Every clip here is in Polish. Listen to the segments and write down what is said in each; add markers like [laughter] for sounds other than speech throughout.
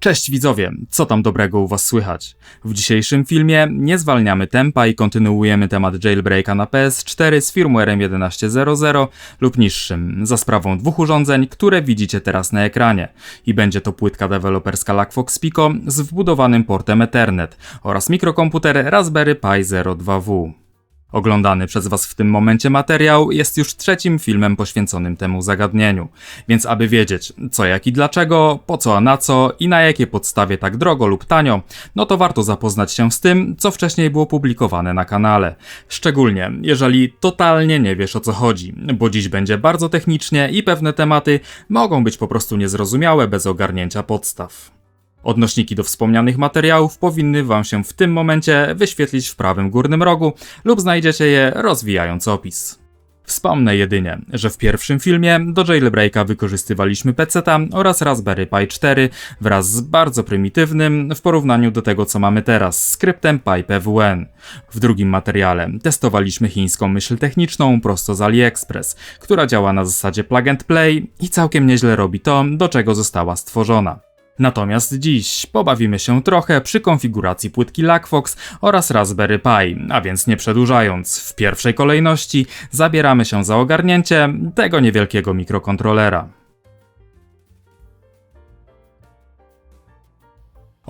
Cześć widzowie, co tam dobrego u was słychać? W dzisiejszym filmie nie zwalniamy tempa i kontynuujemy temat jailbreaka na PS4 z firmwarem 11.00 lub niższym, za sprawą dwóch urządzeń, które widzicie teraz na ekranie. I będzie to płytka deweloperska Lagfox Pico z wbudowanym portem Ethernet oraz mikrokomputer Raspberry Pi 02W. Oglądany przez Was w tym momencie materiał jest już trzecim filmem poświęconym temu zagadnieniu, więc aby wiedzieć co, jak i dlaczego, po co, a na co i na jakie podstawie tak drogo lub tanio, no to warto zapoznać się z tym, co wcześniej było publikowane na kanale. Szczególnie jeżeli totalnie nie wiesz o co chodzi, bo dziś będzie bardzo technicznie i pewne tematy mogą być po prostu niezrozumiałe bez ogarnięcia podstaw. Odnośniki do wspomnianych materiałów powinny Wam się w tym momencie wyświetlić w prawym górnym rogu lub znajdziecie je rozwijając opis. Wspomnę jedynie, że w pierwszym filmie do jailbreaka wykorzystywaliśmy peceta oraz Raspberry Pi 4 wraz z bardzo prymitywnym w porównaniu do tego co mamy teraz skryptem PyPWN. W drugim materiale testowaliśmy chińską myśl techniczną prosto z AliExpress, która działa na zasadzie plug and play i całkiem nieźle robi to, do czego została stworzona. Natomiast dziś pobawimy się trochę przy konfiguracji płytki Lagfox oraz Raspberry Pi, a więc nie przedłużając, w pierwszej kolejności zabieramy się za ogarnięcie tego niewielkiego mikrokontrolera.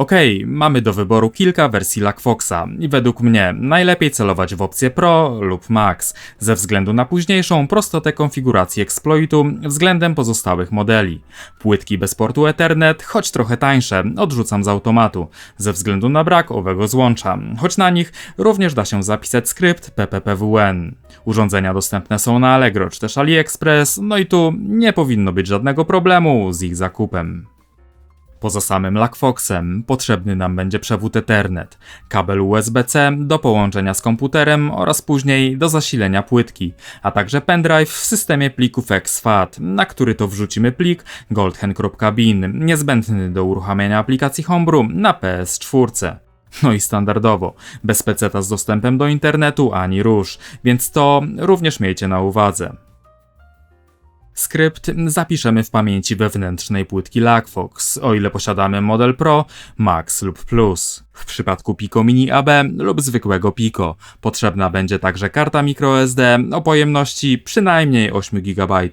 Okej, mamy do wyboru kilka wersji Lagfoxa i według mnie najlepiej celować w opcję Pro lub Max, ze względu na późniejszą prostotę konfiguracji exploitu względem pozostałych modeli. Płytki bez portu Ethernet, choć trochę tańsze, odrzucam z automatu, ze względu na brak owego złącza, choć na nich również da się zapisać skrypt PPPWN. Urządzenia dostępne są na Allegro czy też AliExpress, no i tu nie powinno być żadnego problemu z ich zakupem. Poza samym Lagfoxem potrzebny nam będzie przewód Ethernet, kabel USB-C do połączenia z komputerem oraz później do zasilenia płytki, a także pendrive w systemie plików exFAT, na który to wrzucimy plik goldhen.bin, niezbędny do uruchamiania aplikacji Homebrew na PS4. No i standardowo, bez peceta z dostępem do internetu ani róż, więc to również miejcie na uwadze. Skrypt zapiszemy w pamięci wewnętrznej płytki Lagfox, o ile posiadamy model Pro, Max lub Plus. W przypadku Pico Mini AB lub zwykłego Pico potrzebna będzie także karta microSD o pojemności przynajmniej 8 GB.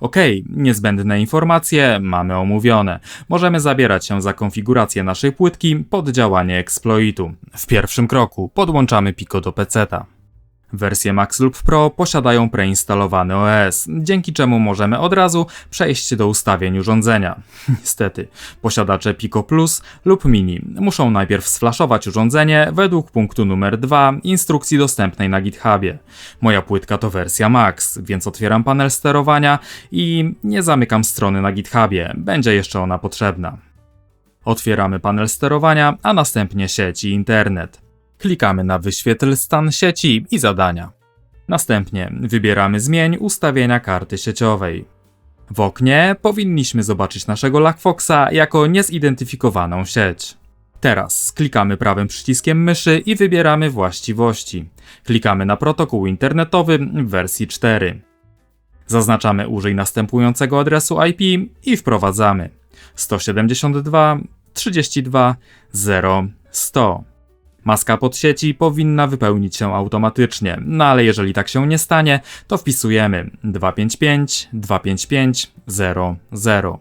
OK, niezbędne informacje mamy omówione. Możemy zabierać się za konfigurację naszej płytki pod działanie exploitu. W pierwszym kroku podłączamy Pico do peceta. Wersje Max lub Pro posiadają preinstalowany OS, dzięki czemu możemy od razu przejść do ustawień urządzenia. [laughs] Niestety, posiadacze Pico Plus lub Mini muszą najpierw sflaszować urządzenie według punktu numer 2 instrukcji dostępnej na GitHubie. Moja płytka to wersja Max, więc otwieram panel sterowania i nie zamykam strony na GitHubie, będzie jeszcze ona potrzebna. Otwieramy panel sterowania, a następnie sieć i internet. Klikamy na wyświetl stan sieci i zadania. Następnie wybieramy zmień ustawienia karty sieciowej. W oknie powinniśmy zobaczyć naszego Lagfoxa jako niezidentyfikowaną sieć. Teraz klikamy prawym przyciskiem myszy i wybieramy właściwości. Klikamy na protokół internetowy w wersji 4. Zaznaczamy użyj następującego adresu IP i wprowadzamy 172 32 0 100. Maska pod sieci powinna wypełnić się automatycznie, no ale jeżeli tak się nie stanie, to wpisujemy 255 255 00.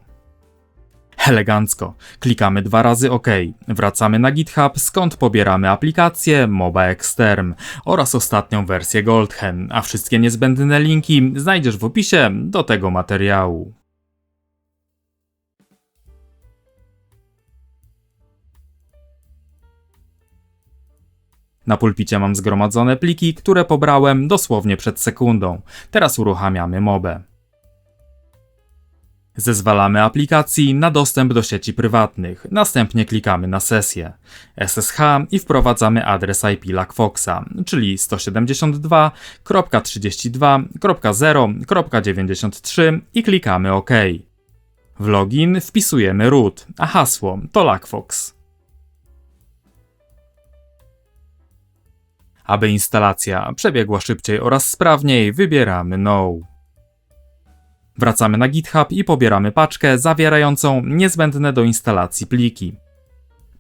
Elegancko. Klikamy dwa razy OK. Wracamy na GitHub, skąd pobieramy aplikację MOBA Exterm oraz ostatnią wersję Goldhen, a wszystkie niezbędne linki znajdziesz w opisie do tego materiału. Na pulpicie mam zgromadzone pliki, które pobrałem dosłownie przed sekundą. Teraz uruchamiamy mobę. Zezwalamy aplikacji na dostęp do sieci prywatnych, następnie klikamy na sesję SSH i wprowadzamy adres IP Lagfoxa, czyli 172.32.0.93 i klikamy OK. W login wpisujemy root, a hasło to Lagfox. Aby instalacja przebiegła szybciej oraz sprawniej, wybieramy No. Wracamy na GitHub i pobieramy paczkę zawierającą niezbędne do instalacji pliki.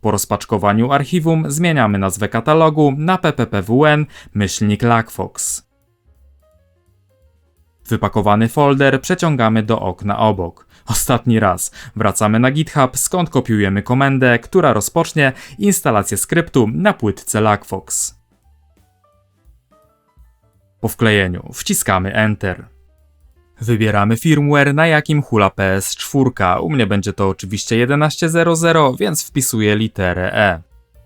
Po rozpaczkowaniu archiwum zmieniamy nazwę katalogu na pppwn-lagfox. Wypakowany folder przeciągamy do okna obok. Ostatni raz wracamy na GitHub, skąd kopiujemy komendę, która rozpocznie instalację skryptu na płytce Lagfox. Po wklejeniu wciskamy Enter. Wybieramy firmware, na jakim hula PS4. U mnie będzie to oczywiście 11.00, więc wpisuję literę E.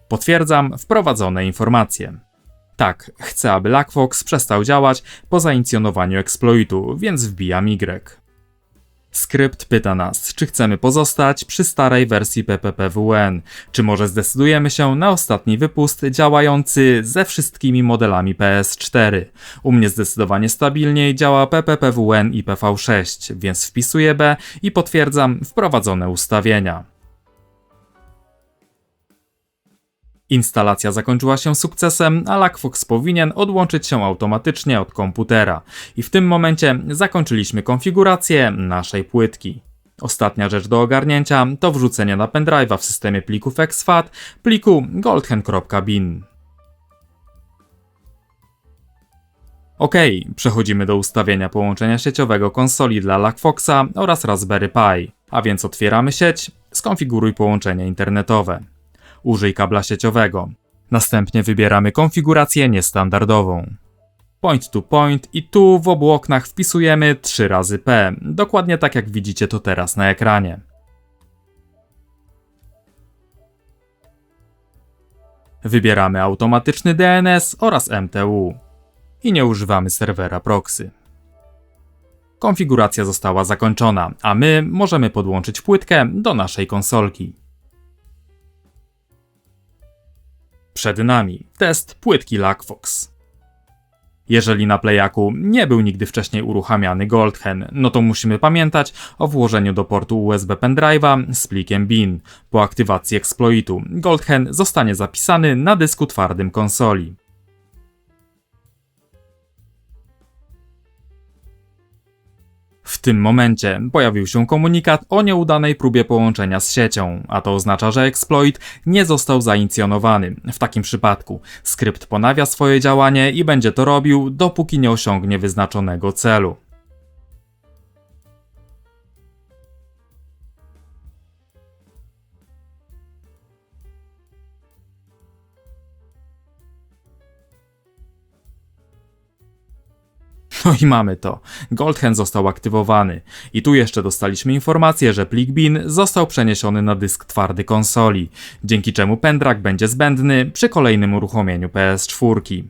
Potwierdzam wprowadzone informacje. Tak, chcę, aby Lagfox przestał działać po zainicjonowaniu exploitu, więc wbijam Y. Skrypt pyta nas, czy chcemy pozostać przy starej wersji PPPWN, czy może zdecydujemy się na ostatni wypust działający ze wszystkimi modelami PS4. U mnie zdecydowanie stabilniej działa PPPWN i PV6, więc wpisuję B i potwierdzam wprowadzone ustawienia. Instalacja zakończyła się sukcesem, a Lagfox powinien odłączyć się automatycznie od komputera. I w tym momencie zakończyliśmy konfigurację naszej płytki. Ostatnia rzecz do ogarnięcia to wrzucenie na pendrive'a w systemie plików exFAT pliku goldhen.bin. Ok, przechodzimy do ustawienia połączenia sieciowego konsoli dla Lagfoxa oraz Raspberry Pi. A więc otwieramy sieć, skonfiguruj połączenie internetowe użyj kabla sieciowego. Następnie wybieramy konfigurację niestandardową. Point to point i tu w obu oknach wpisujemy 3 razy P, dokładnie tak jak widzicie to teraz na ekranie. Wybieramy automatyczny DNS oraz MTU i nie używamy serwera proxy. Konfiguracja została zakończona, a my możemy podłączyć płytkę do naszej konsolki. Przed nami test płytki Lagfox. Jeżeli na Playaku nie był nigdy wcześniej uruchamiany Goldhen, no to musimy pamiętać o włożeniu do portu USB pendrive'a z plikiem bin. Po aktywacji exploitu Goldhen zostanie zapisany na dysku twardym konsoli. W tym momencie pojawił się komunikat o nieudanej próbie połączenia z siecią, a to oznacza, że exploit nie został zainicjonowany. W takim przypadku skrypt ponawia swoje działanie i będzie to robił, dopóki nie osiągnie wyznaczonego celu. No i mamy to. Goldhen został aktywowany. I tu jeszcze dostaliśmy informację, że plik bin został przeniesiony na dysk twardy konsoli, dzięki czemu pendrive będzie zbędny przy kolejnym uruchomieniu PS4.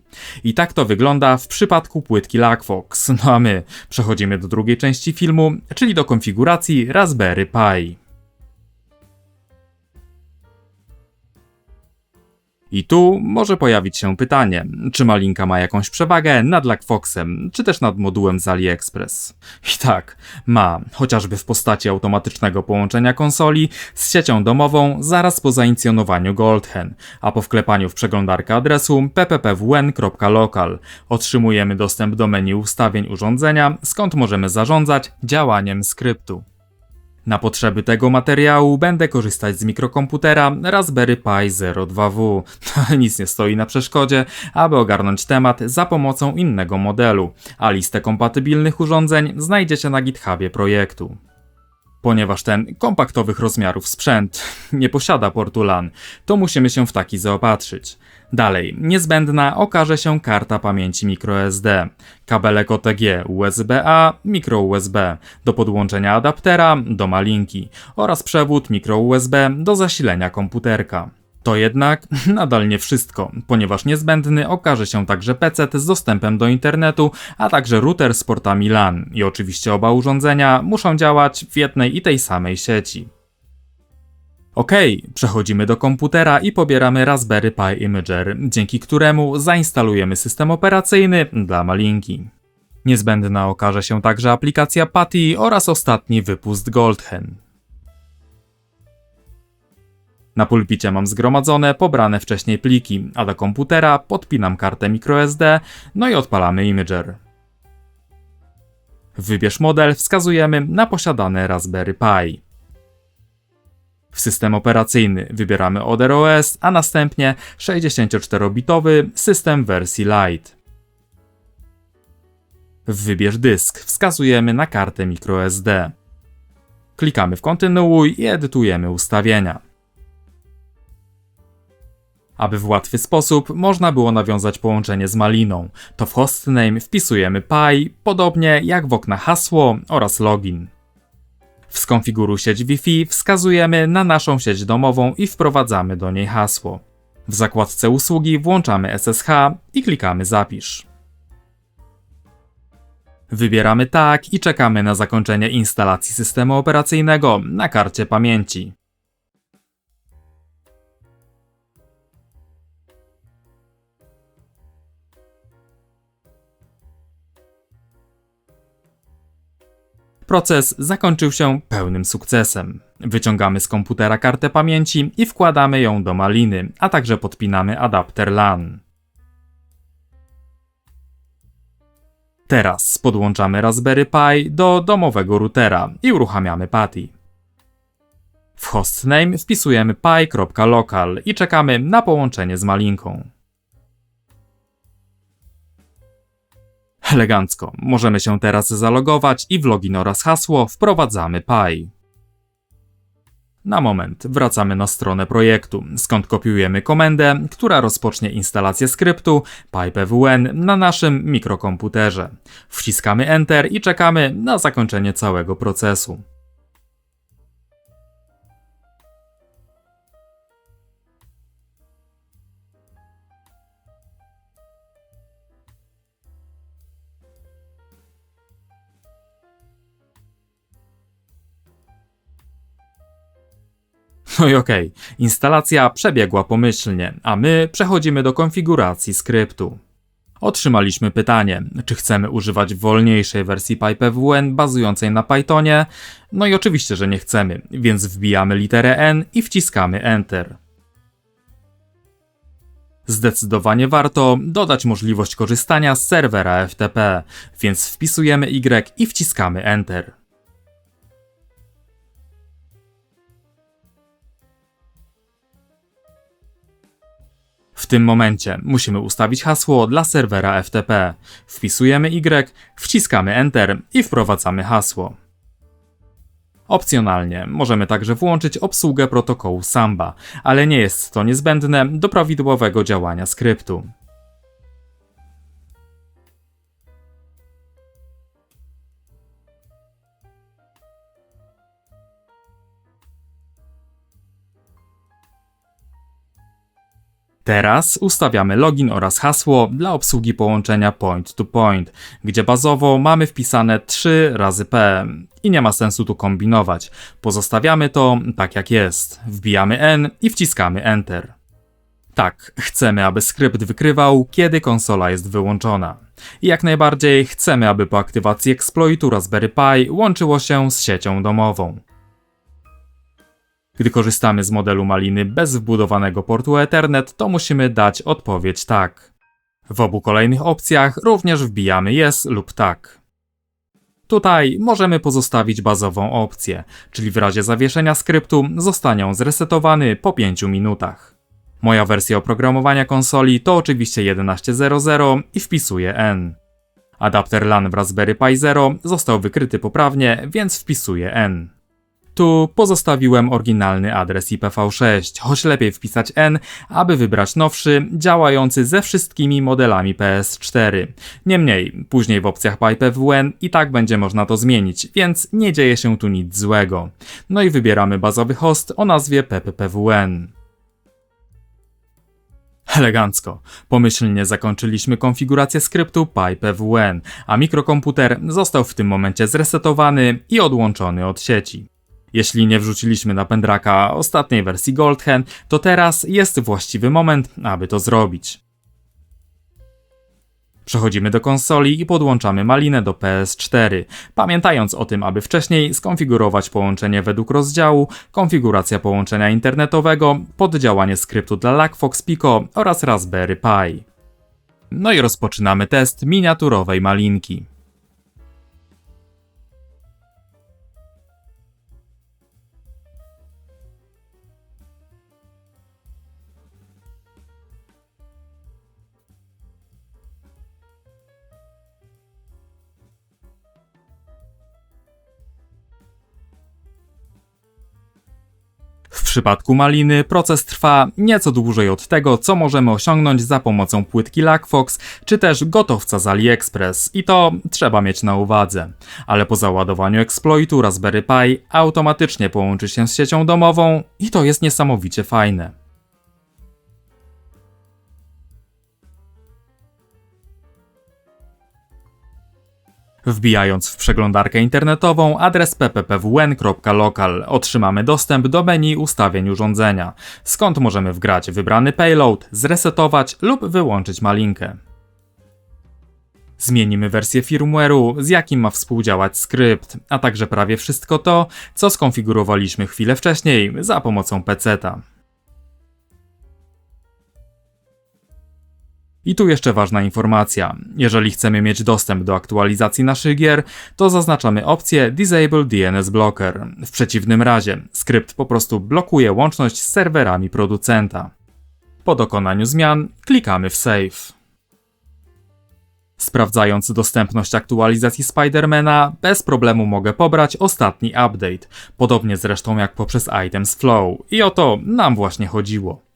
I tak to wygląda w przypadku płytki Lagfox. No a my przechodzimy do drugiej części filmu, czyli do konfiguracji Raspberry Pi. I tu może pojawić się pytanie, czy Malinka ma jakąś przewagę nad Lagfoxem, czy też nad modułem z AliExpress. I tak, ma, chociażby w postaci automatycznego połączenia konsoli z siecią domową zaraz po zainicjonowaniu Goldhen, a po wklepaniu w przeglądarkę adresu pppwn.local otrzymujemy dostęp do menu ustawień urządzenia, skąd możemy zarządzać działaniem skryptu. Na potrzeby tego materiału będę korzystać z mikrokomputera Raspberry Pi 02W. [laughs] Nic nie stoi na przeszkodzie, aby ogarnąć temat za pomocą innego modelu, a listę kompatybilnych urządzeń znajdziecie na GitHubie projektu. Ponieważ ten kompaktowych rozmiarów sprzęt [laughs] nie posiada portu LAN, to musimy się w taki zaopatrzyć. Dalej, niezbędna okaże się karta pamięci microSD, kabelek OTG USB-A, micro USB do podłączenia adaptera do malinki oraz przewód micro USB do zasilenia komputerka. To jednak [laughs] nadal nie wszystko, ponieważ niezbędny okaże się także PC z dostępem do internetu, a także router z portami LAN i oczywiście oba urządzenia muszą działać w jednej i tej samej sieci. OK, przechodzimy do komputera i pobieramy Raspberry Pi Imager, dzięki któremu zainstalujemy system operacyjny dla malinki. Niezbędna okaże się także aplikacja PATI oraz ostatni wypust Goldhen. Na pulpicie mam zgromadzone pobrane wcześniej pliki, a do komputera podpinam kartę microSD, no i odpalamy Imager. Wybierz model, wskazujemy na posiadane Raspberry Pi. W system operacyjny wybieramy Other OS, a następnie 64-bitowy system wersji Lite. Wybierz dysk, wskazujemy na kartę microSD. Klikamy w kontynuuj i edytujemy ustawienia. Aby w łatwy sposób można było nawiązać połączenie z Maliną, to w hostname wpisujemy Pi, podobnie jak w okna hasło oraz login. W skonfiguruj sieć Wi-Fi wskazujemy na naszą sieć domową i wprowadzamy do niej hasło. W zakładce usługi włączamy SSH i klikamy zapisz. Wybieramy tak i czekamy na zakończenie instalacji systemu operacyjnego na karcie pamięci. Proces zakończył się pełnym sukcesem. Wyciągamy z komputera kartę pamięci i wkładamy ją do maliny, a także podpinamy adapter LAN. Teraz podłączamy Raspberry Pi do domowego routera i uruchamiamy PATI. W hostname wpisujemy pi.local i czekamy na połączenie z malinką. Elegancko, możemy się teraz zalogować i w login oraz hasło wprowadzamy Pi. Na moment wracamy na stronę projektu, skąd kopiujemy komendę, która rozpocznie instalację skryptu PyPWN na naszym mikrokomputerze. Wciskamy Enter i czekamy na zakończenie całego procesu. No i okej, okay. instalacja przebiegła pomyślnie, a my przechodzimy do konfiguracji skryptu. Otrzymaliśmy pytanie, czy chcemy używać wolniejszej wersji PyPWN bazującej na Pythonie? No i oczywiście, że nie chcemy, więc wbijamy literę N i wciskamy Enter. Zdecydowanie warto dodać możliwość korzystania z serwera FTP, więc wpisujemy Y i wciskamy Enter. W tym momencie musimy ustawić hasło dla serwera FTP. Wpisujemy Y, wciskamy Enter i wprowadzamy hasło. Opcjonalnie możemy także włączyć obsługę protokołu Samba, ale nie jest to niezbędne do prawidłowego działania skryptu. Teraz ustawiamy login oraz hasło dla obsługi połączenia point-to-point, gdzie bazowo mamy wpisane 3 razy P i nie ma sensu tu kombinować. Pozostawiamy to tak jak jest. Wbijamy N i wciskamy Enter. Tak, chcemy, aby skrypt wykrywał, kiedy konsola jest wyłączona. I jak najbardziej chcemy, aby po aktywacji exploitu Raspberry Pi łączyło się z siecią domową. Gdy korzystamy z modelu maliny bez wbudowanego portu Ethernet, to musimy dać odpowiedź tak. W obu kolejnych opcjach również wbijamy yes lub tak. Tutaj możemy pozostawić bazową opcję, czyli w razie zawieszenia skryptu zostanie on zresetowany po 5 minutach. Moja wersja oprogramowania konsoli to oczywiście 11.00 i wpisuję N. Adapter LAN w Raspberry Pi Zero został wykryty poprawnie, więc wpisuję N. Tu pozostawiłem oryginalny adres IPv6, choć lepiej wpisać N, aby wybrać nowszy, działający ze wszystkimi modelami PS4. Niemniej, później w opcjach PyPWN i tak będzie można to zmienić, więc nie dzieje się tu nic złego. No i wybieramy bazowy host o nazwie PPPWN. Elegancko. Pomyślnie zakończyliśmy konfigurację skryptu PyPWN, a mikrokomputer został w tym momencie zresetowany i odłączony od sieci. Jeśli nie wrzuciliśmy na pędraka ostatniej wersji Goldhen, to teraz jest właściwy moment, aby to zrobić. Przechodzimy do konsoli i podłączamy malinę do PS4, pamiętając o tym, aby wcześniej skonfigurować połączenie według rozdziału, konfiguracja połączenia internetowego, poddziałanie skryptu dla Lagfox Pico oraz Raspberry Pi. No i rozpoczynamy test miniaturowej malinki. Przypadku maliny proces trwa nieco dłużej od tego, co możemy osiągnąć za pomocą płytki Lagfox, czy też gotowca z AliExpress i to trzeba mieć na uwadze. Ale po załadowaniu exploitu Raspberry Pi automatycznie połączy się z siecią domową i to jest niesamowicie fajne. Wbijając w przeglądarkę internetową adres pppwn.local otrzymamy dostęp do menu ustawień urządzenia, skąd możemy wgrać wybrany payload, zresetować lub wyłączyć malinkę. Zmienimy wersję firmware'u, z jakim ma współdziałać skrypt, a także prawie wszystko to, co skonfigurowaliśmy chwilę wcześniej za pomocą peceta. I tu jeszcze ważna informacja. Jeżeli chcemy mieć dostęp do aktualizacji naszych gier, to zaznaczamy opcję Disable DNS Blocker. W przeciwnym razie skrypt po prostu blokuje łączność z serwerami producenta. Po dokonaniu zmian klikamy w Save. Sprawdzając dostępność aktualizacji Spidermana, bez problemu mogę pobrać ostatni update, podobnie zresztą jak poprzez Items Flow. I o to nam właśnie chodziło.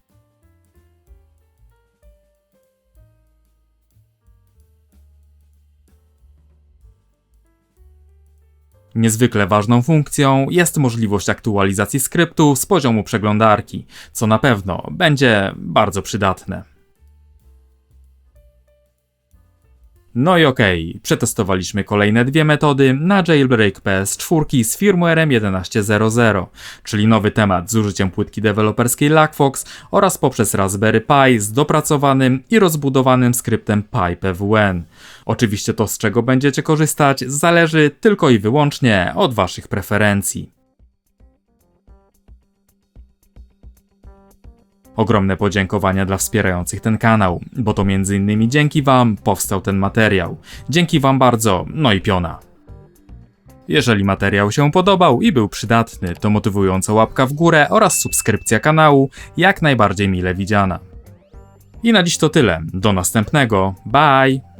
Niezwykle ważną funkcją jest możliwość aktualizacji skryptu z poziomu przeglądarki, co na pewno będzie bardzo przydatne. No i okej, przetestowaliśmy kolejne dwie metody na jailbreak PS4 z firmwarem 11.00, czyli nowy temat z użyciem płytki deweloperskiej Lagfox oraz poprzez Raspberry Pi z dopracowanym i rozbudowanym skryptem PyPWN. Oczywiście to z czego będziecie korzystać zależy tylko i wyłącznie od waszych preferencji. Ogromne podziękowania dla wspierających ten kanał, bo to między innymi dzięki Wam powstał ten materiał. Dzięki Wam bardzo, no i piona. Jeżeli materiał się podobał i był przydatny, to motywująca łapka w górę oraz subskrypcja kanału jak najbardziej mile widziana. I na dziś to tyle. Do następnego. Bye!